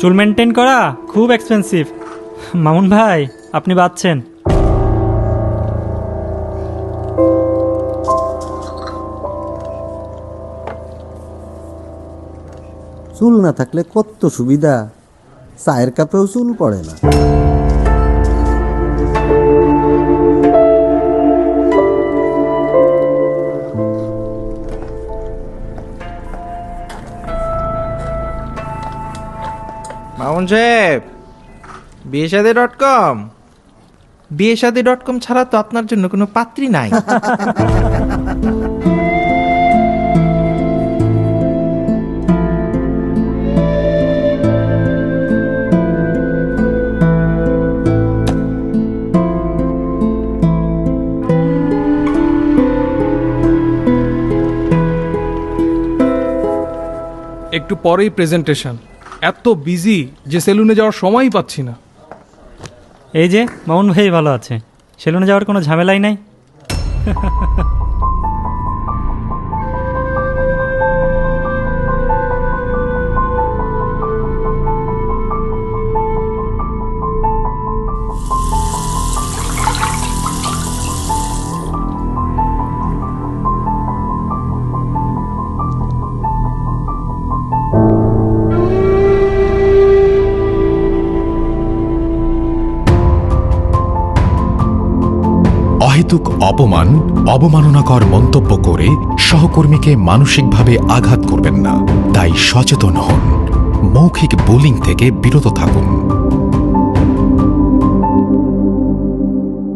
চুল মেনটেন করা খুব এক্সপেন্সিভ মামুন ভাই, আপনি বাঁচছেন। চুল না থাকলে কত সুবিধা? চায়ের কাপেও চুল পড়ে না। মামুন সাহেব বিয়েসাদে ডট কম। বিয়েসাদে ডট কম ছাড়া তো আপনার জন্য কোনো পাত্রী নাই। একটু পরেই প্রেজেন্টেশন এত বিজি যে সেলুনে যাওয়ার সময়ই পাচ্ছি না। এই যে, মামুন ভাই ভালো আছে। সেলুনে যাওয়ার কোনো ঝামেলাই নাই? অহেতুক অপমান, অবমাননাকর মন্তব্য করে সহকর্মীকে মানসিকভাবে আঘাত করবেন না। তাই সচেতন হন। মৌখিক বোলিং থেকে বিরত থাকুন।